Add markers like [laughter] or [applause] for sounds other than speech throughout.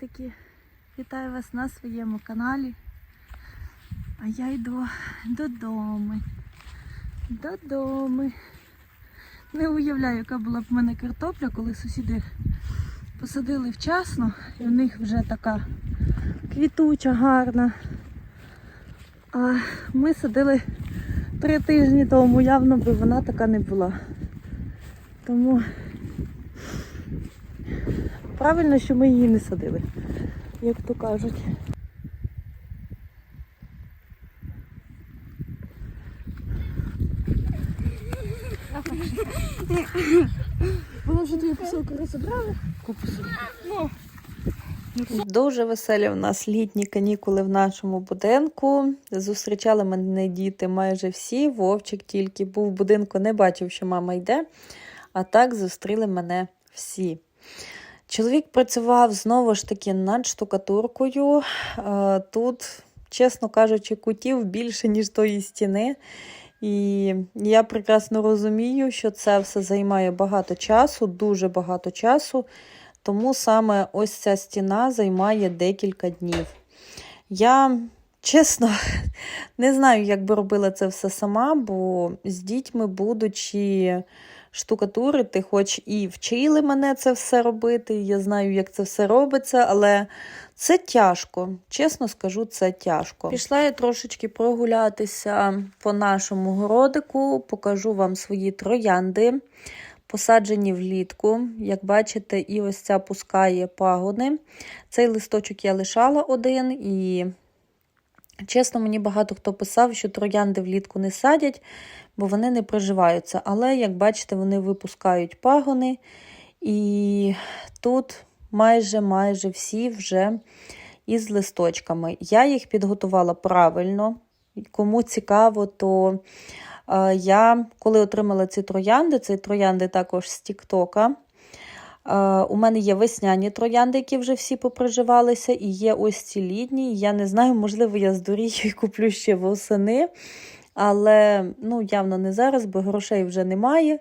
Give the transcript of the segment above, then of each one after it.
Привітики! Вітаю вас на своєму каналі. А я йду додому. Додому. Не уявляю, яка була б в мене картопля, коли сусіди посадили вчасно, і в них вже така квітуча, гарна. А ми садили три тижні тому, явно би вона така не була. Тому правильно, що ми її не садили, як то кажуть. Воно вже дві посилки розібрали. Дуже веселі в нас літні канікули в нашому будинку. Зустрічали мене діти майже всі. Вовчик тільки був в будинку, не бачив, що мама йде. А так зустріли мене всі. Чоловік працював знову ж таки над штукатуркою. Е, Тут, чесно кажучи, кутів більше, ніж тої стіни. І я прекрасно розумію, що це все займає багато часу, дуже багато часу. Тому саме ось ця стіна займає декілька днів. Я, чесно, [laughs] не знаю, як би робила це все сама, бо з дітьми, будучи штукатурити, хоч і вчили мене це все робити, я знаю, як це все робиться, але це тяжко. Чесно скажу, це тяжко. Пішла я трошечки прогулятися по нашому городику, покажу вам свої троянди. Посаджені влітку, як бачите, і ось ця пускає пагони. Цей листочок я лишала один, і, чесно, мені багато хто писав, що троянди влітку не садять, бо вони не приживаються. Але, як бачите, вони випускають пагони, і тут майже майже всі вже із листочками. Я їх підготувала правильно. Кому цікаво, то е, я, коли отримала ці троянди, це троянди також з Тіктока. Е, у мене є весняні троянди, які вже всі поприживалися, і є ось ці літні. Я не знаю, можливо, я здурію і куплю ще восени, але ну, явно не зараз, бо грошей вже немає.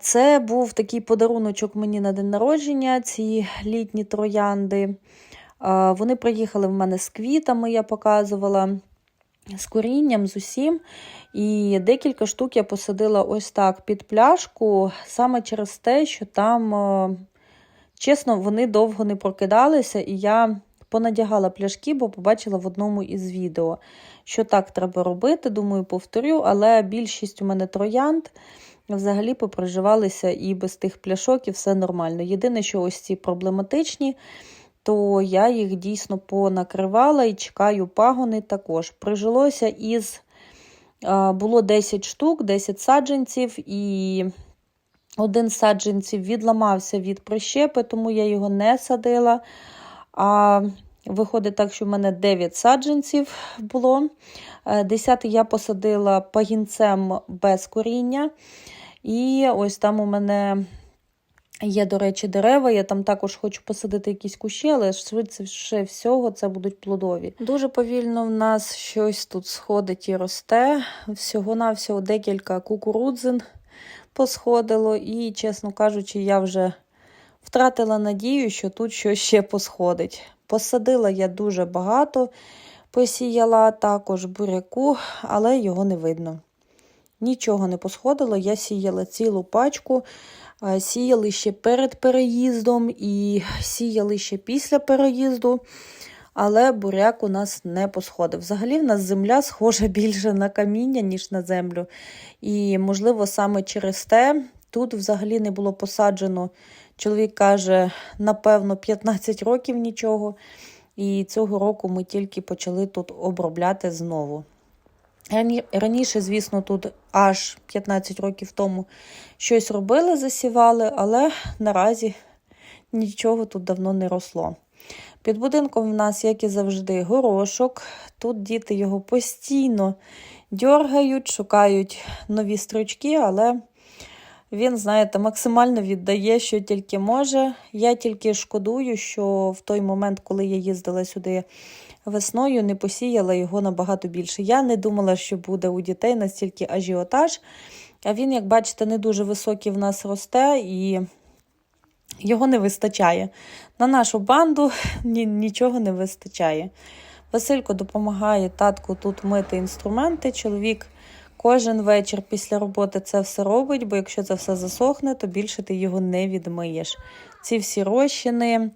Це був такий подаруночок мені на день народження, ці літні троянди. Вони приїхали в мене з квітами, я показувала, з корінням, з усім. І декілька штук я посадила ось так під пляшку, саме через те, що там, е, чесно, вони довго не прокидалися, і я понадягала пляшки, бо побачила в одному із відео, що так треба робити. Думаю, повторю, але більшість у мене троянд взагалі поприживалися і без тих пляшок, і все нормально. Єдине, що ось ці проблематичні, то я їх дійсно понакривала і чекаю пагони також. Прижилося із було 10 штук, 10 саджанців, і один саджанців відламався від прищепи, тому я його не садила. А виходить так, що в мене 9 саджанців було. Е, Десятий я посадила пагінцем без коріння. І ось там у мене є, до речі, дерева. Я там також хочу посадити якісь кущі, але швидше всього це будуть плодові. Дуже повільно в нас щось тут сходить і росте. Всього-навсього декілька кукурудзин посходило, і, чесно кажучи, я вже втратила надію, що тут щось ще посходить. Посадила я дуже багато, посіяла також буряку, але його не видно. Нічого не посходило, я сіяла цілу пачку, сіяли ще перед переїздом і сіяли ще після переїзду, але буряк у нас не посходив. Взагалі, в нас земля схожа [laughs] більше на каміння, ніж на землю. І, можливо, саме через те тут взагалі не було посаджено. Чоловік каже, напевно, 15 років нічого. І цього року ми тільки почали тут обробляти знову. Рані- Раніше, звісно, тут аж 15 років тому щось робили, засівали, але наразі нічого тут давно не росло. Під будинком в нас, як і завжди, горошок. Тут діти його постійно дьоргають, шукають нові стручки, але він, знаєте, максимально віддає, що тільки може. Я тільки шкодую, що в той момент, коли я їздила сюди весною, не посіяла його набагато більше. Я не думала, що буде у дітей настільки ажіотаж. А він, як бачите, не дуже високий в нас росте, і Його не вистачає. На нашу банду [laughs] нічого не вистачає. Василько допомагає татку тут мити інструменти. Чоловік кожен вечір після роботи це все робить, бо якщо це все засохне, то більше ти його не відмиєш. Ці всі розчини,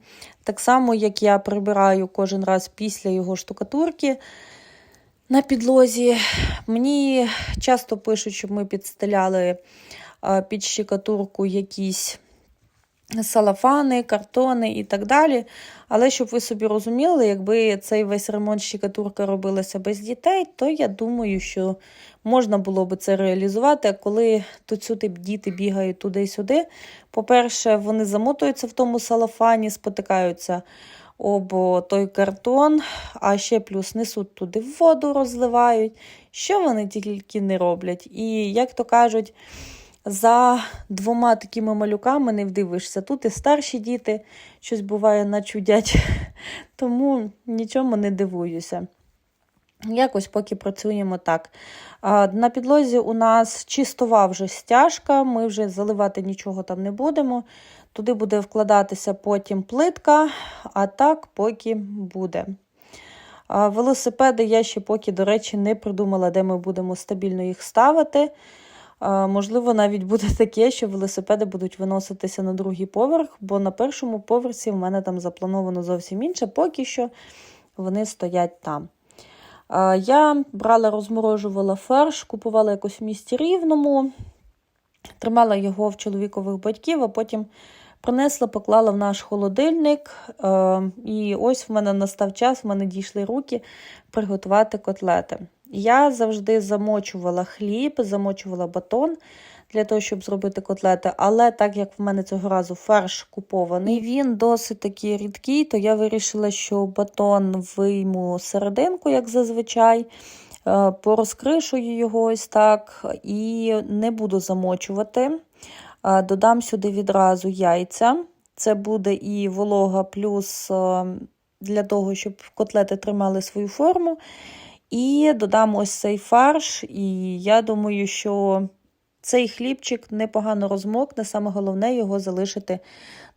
так само, як я прибираю кожен раз після його штукатурки на підлозі. Мені часто пишуть, щоб ми підстеляли е, під щекатурку якісь салафани, картони і так далі. Але щоб ви собі розуміли, якби цей весь ремонт щекатурка робилася без дітей, то я думаю, що можна було би це реалізувати. А коли тут сюди діти бігають туди-сюди, по-перше, вони замотуються в тому салафані, спотикаються об той картон, а ще плюс несуть туди воду, розливають. Що вони тільки не роблять? І, як то кажуть, за двома такими малюками не вдивишся. Тут і старші діти щось буває начудять, [laughs] тому нічому не дивуюся. Якось поки працюємо так. На підлозі у нас чистова вже стяжка, ми вже заливати нічого там не будемо. Туди буде вкладатися потім плитка, а так поки буде. Велосипеди я ще поки, до речі, не придумала, де ми будемо стабільно їх ставити. Можливо, навіть буде [laughs] таке, що велосипеди будуть виноситися на другий поверх, бо на першому поверсі в мене там заплановано зовсім інше, поки що вони стоять там. Я брала, розморожувала фарш, купувала якось в місті рівному, тримала його в чоловікових батьків, а потім принесла, поклала в наш холодильник. І ось в мене настав час, в мене дійшли руки приготувати котлети. Я завжди замочувала хліб, замочувала батон для того, щоб зробити котлети. Але так як в мене цього разу фарш купований, він досить такий рідкий, то я вирішила, що батон вийму серединку, як зазвичай. Е, порозкришую його ось так і не буду замочувати. Е, додам сюди відразу яйця. Це буде і волога, плюс е, для того, щоб котлети тримали свою форму. І додам ось цей фарш, і я думаю, що цей хлібчик непогано розмокне, саме головне його залишити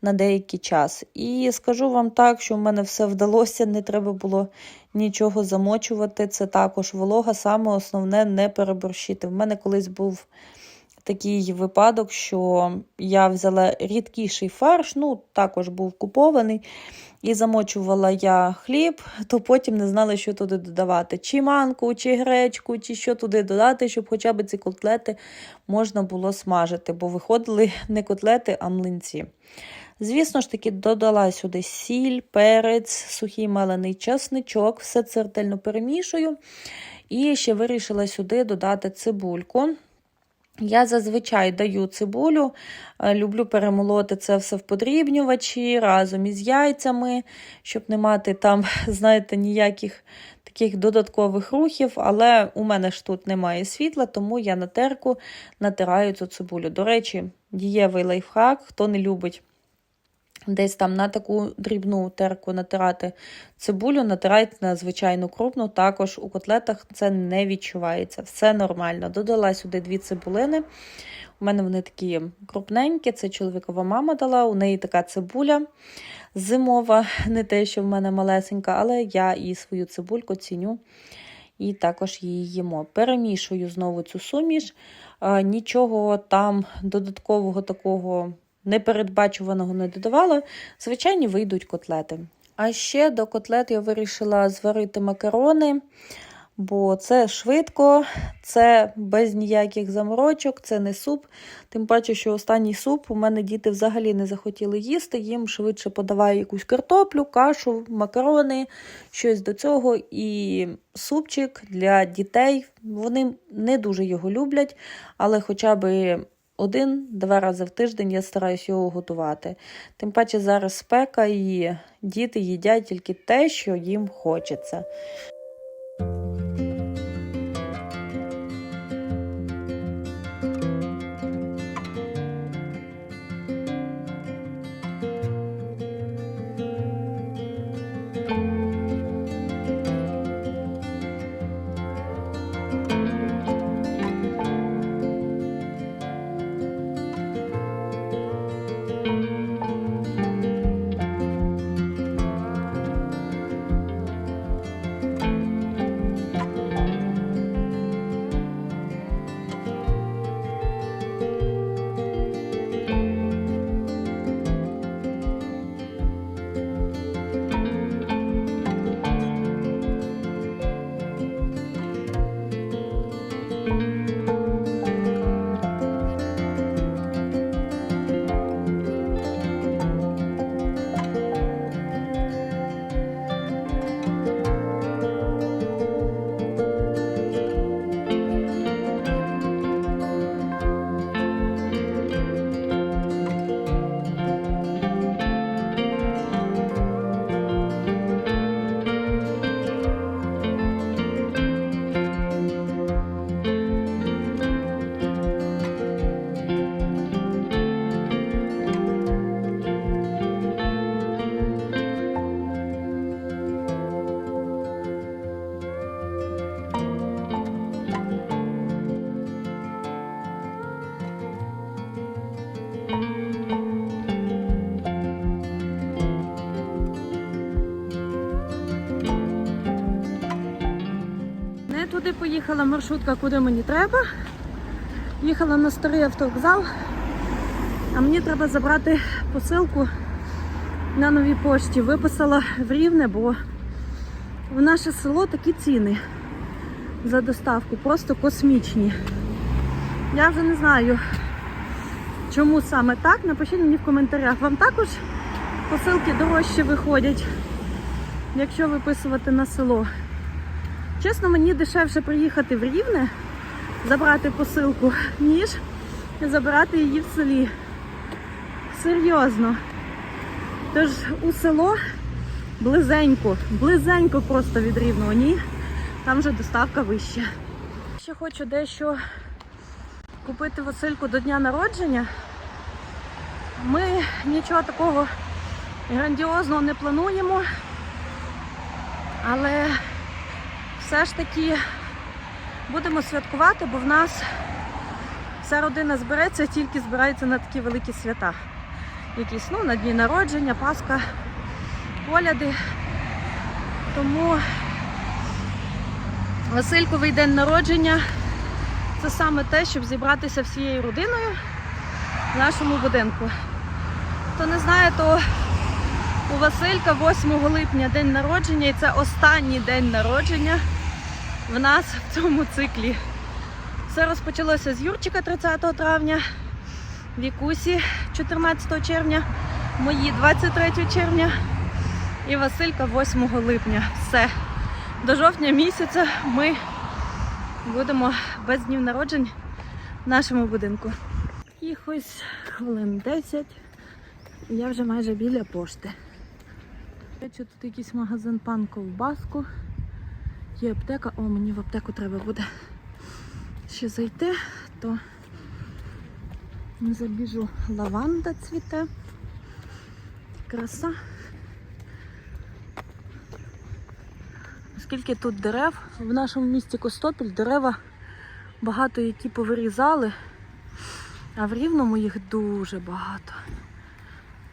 на деякий час. І скажу вам так, що в мене все вдалося, не треба було нічого замочувати. Це також волога, саме основне не переборщити. В мене колись був такий випадок, що я взяла рідкіший фарш, ну, також був купований. І замочувала я хліб, то потім не знала, що туди додавати: чи манку, чи гречку, чи що туди додати, щоб хоча б ці котлети можна було смажити, бо виходили не котлети, а млинці. Звісно ж таки, додала сюди сіль, перець, сухий мелений часничок, все це ретельно перемішую. І ще вирішила сюди додати цибульку. Я зазвичай даю цибулю, е, люблю перемолоти це все в подрібнювачі разом із яйцями, щоб не мати там, [laughs] знаєте, ніяких таких додаткових рухів. Але у мене ж тут немає світла, тому я на терку натираю цю цибулю. До речі, дієвий лайфхак, хто не любить Десь там на таку дрібну терку натирати цибулю, натирайте на звичайну крупну, також у котлетах це не відчувається. Все нормально. Додала сюди дві цибулини. У мене вони такі крупненькі, це чоловікова мама дала, у неї така цибуля зимова, не те, що в мене малесенька, але я і свою цибульку ціню і також її їмо. Перемішую знову цю суміш, нічого там додаткового такого непередбачуваного не додавала, звичайні вийдуть котлети. А ще до котлет я вирішила зварити макарони, бо це швидко, це без ніяких заморочок, це не суп. Тим паче, що останній суп у мене діти взагалі не захотіли їсти, їм швидше подаваю якусь картоплю, кашу, макарони, щось до цього. І супчик для дітей. Вони не дуже його люблять, але хоча б один-два рази в тиждень я стараюся його готувати. Тим паче зараз спека і діти їдять тільки те, що їм хочеться. Поїхала маршрутка, куди мені треба. Їхала на старий автовокзал, а мені треба забрати посилку на новій пошті. Виписала в Рівне, бо в наше село такі ціни за доставку, просто космічні. Я вже не знаю, чому саме так. Напишіть мені в коментарях. Вам також посилки дорожче виходять, якщо виписувати на село. Чесно, мені дешевше приїхати в Рівне, забрати посилку, ніж забирати її в селі. Серйозно. Тож у село близенько, близенько просто від рівного, ні. Там вже доставка вища. Ще хочу дещо купити Васильку до дня народження. Ми нічого такого грандіозного не плануємо, але все ж таки будемо святкувати, бо в нас вся родина збереться, тільки збирається на такі великі свята. Якісь ну, на дні народження, Пасха, поляди. Тому Васильковий день народження це саме те, щоб зібратися всією родиною в нашому будинку. Хто не знає, то у Василька 8 липня день народження і це останній день народження в нас в цьому циклі. Все розпочалося з Юрчика 30 травня, Вікусі 14 червня, мої 23 червня і Василька 8 липня. Все. До жовтня місяця ми будемо без днів народжень в нашому будинку. Якихось хвилин 10 і я вже майже біля пошти. Тут якийсь магазин пан ковбаску. Є аптека. О, мені в аптеку треба буде ще зайти, то забіжу лаванда цвіте. Краса. Скільки тут дерев, в нашому місті Костопіль дерева багато які повирізали, а в Рівному їх дуже багато.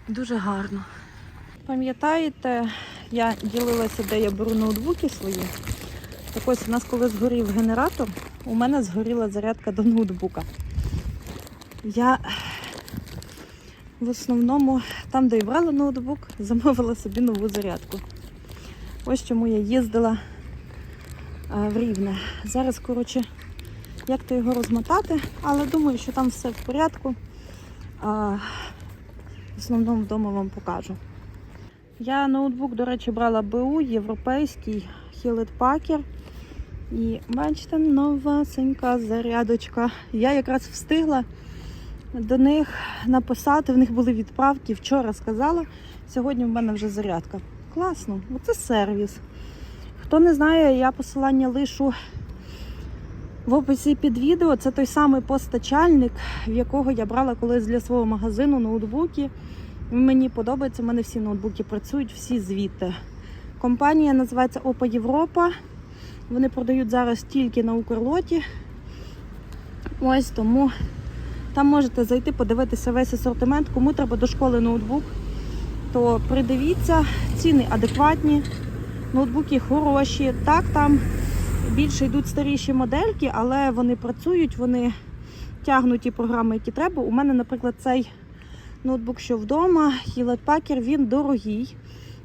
Дуже гарно. Пам'ятаєте, я ділилася, де я беру ноутбуки свої. Так ось у нас коли згорів генератор, у мене згоріла зарядка до ноутбука. Я в основному там, де я брала ноутбук, [laughs] замовила собі нову зарядку. Ось чому я їздила в Рівне. Зараз, коротше, як то його розмотати, але думаю, що там все в порядку. А, в основному вдома вам покажу. Я ноутбук, до речі, брала БУ, європейський Hewlett Packard. І бачите, новасенька зарядочка. Я якраз встигла до них написати, в них були відправки. Вчора сказала, сьогодні в мене вже зарядка. Класно, оце сервіс. Хто не знає, я посилання лишу в описі під відео. Це той самий постачальник, в якого я брала колись для свого магазину ноутбуки. Мені подобається, в мене всі ноутбуки працюють, всі звідти. Компанія називається Опа Європа. Вони продають зараз тільки на Укрлоті. Ось тому там можете зайти, подивитися весь асортимент. Кому треба до школи ноутбук, то придивіться, ціни адекватні, ноутбуки хороші. Так, там більше йдуть старіші модельки, але вони працюють, вони тягнуть ті програми, які треба. У мене, наприклад, цей ноутбук, що вдома, Hewlett Packard, він дорогий.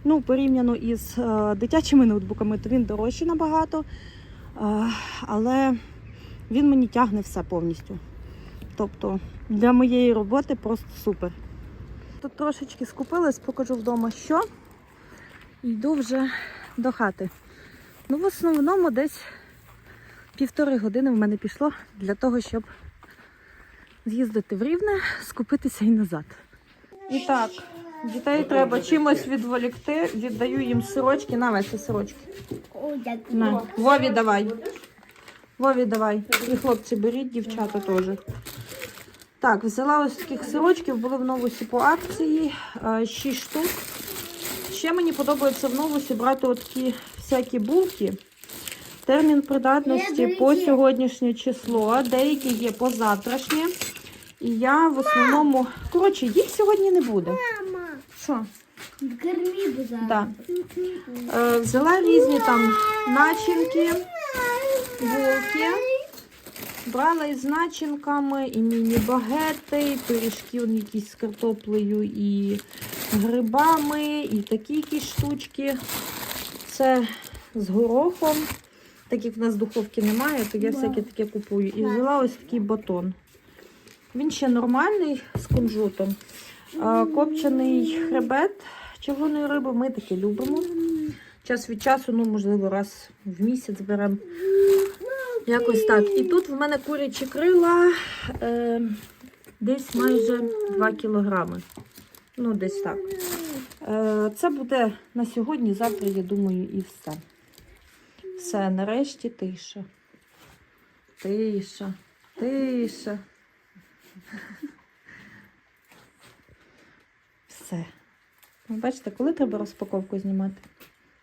Ну, порівняно із е, дитячими ноутбуками, то він дорожчий набагато. Е, але він мені тягне все повністю. Тобто для моєї роботи просто супер. Тут трошечки скупилась, покажу вдома, що. Йду вже до хати. Ну, в основному десь півтори години в мене пішло для того, щоб з'їздити в Рівне, скупитися і назад. І так, дітей треба чимось відволікти. Віддаю їм сирочки. На весі сирочки. На. Вові давай. Вові давай. І хлопці беріть, дівчата теж. Так, взяла ось таких сирочків, були в новусі по акції. 6 штук. Ще мені подобається в новусі брати такі всякі булки. Термін придатності по сьогоднішнє число, деякі є по завтрашнє. І я в основному. Коротше, їх сьогодні не буде. Що? бы зараз. Да. Е, взяла різні там начинки. булки. Брала із начинками, і міні-багети, і пиріжки якісь з картоплею і грибами, і такі якісь штучки. Це з горохом. Так як в нас духовки немає, то я всяке таке купую. І взяла ось такий батон. Він ще нормальний з кунжутом. Копчений хребет червоної риби ми таке любимо. Час від часу, ну, можливо, раз в місяць беремо. Якось так. І тут в мене курячі крила е, десь майже 2 кілограми. Ну, десь так. Е, це буде на сьогодні, завтра, я думаю, і все. Все, нарешті тиша. Тиша, тиша. Все. Ви бачите, коли треба розпаковку знімати?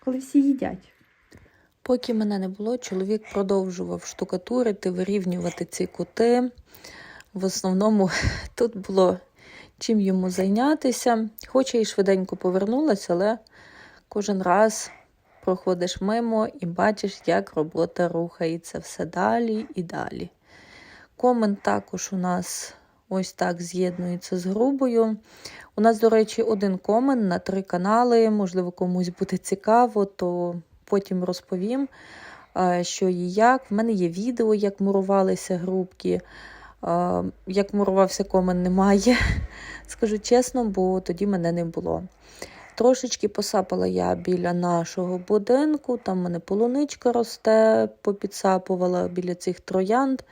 Коли всі їдять. Поки мене не було, чоловік продовжував штукатурити, вирівнювати ці кути. В основному [laughs] тут було чим йому зайнятися. Хоч я і швиденько повернулася, але кожен раз проходиш мимо і бачиш, як робота рухається все далі і далі. Комент також у нас ось так з'єднується з грубою. У нас, до речі, один комен на три канали. Можливо, комусь буде цікаво, то потім розповім, е, що і як. В мене є відео, як мурувалися грубки. Е, Як мурувався комен, немає. [laughs] Скажу чесно, бо тоді мене не було. Трошечки посапала я біля нашого будинку, там в мене полуничка росте, попідсапувала біля цих троянд.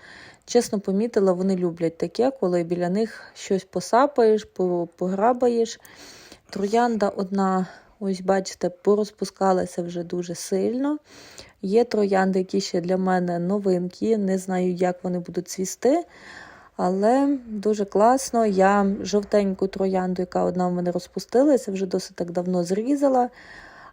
Чесно помітила, вони люблять таке, коли біля них щось посапаєш, пограбаєш. Троянда одна, ось бачите, порозпускалася вже дуже сильно. Є троянди, які ще для мене новинки, не знаю, як вони будуть цвісти. Але дуже класно. Я жовтеньку троянду, яка одна в мене розпустилася, вже досить так давно зрізала.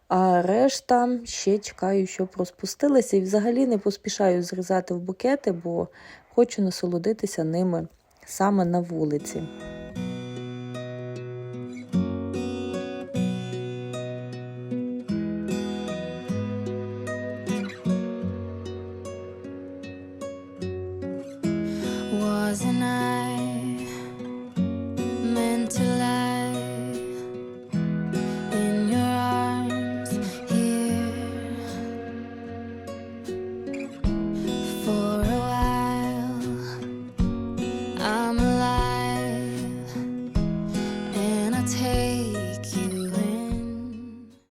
А решта ще чекаю, щоб розпустилися. І взагалі не поспішаю зрізати в букети, бо хочу насолодитися ними саме на вулиці.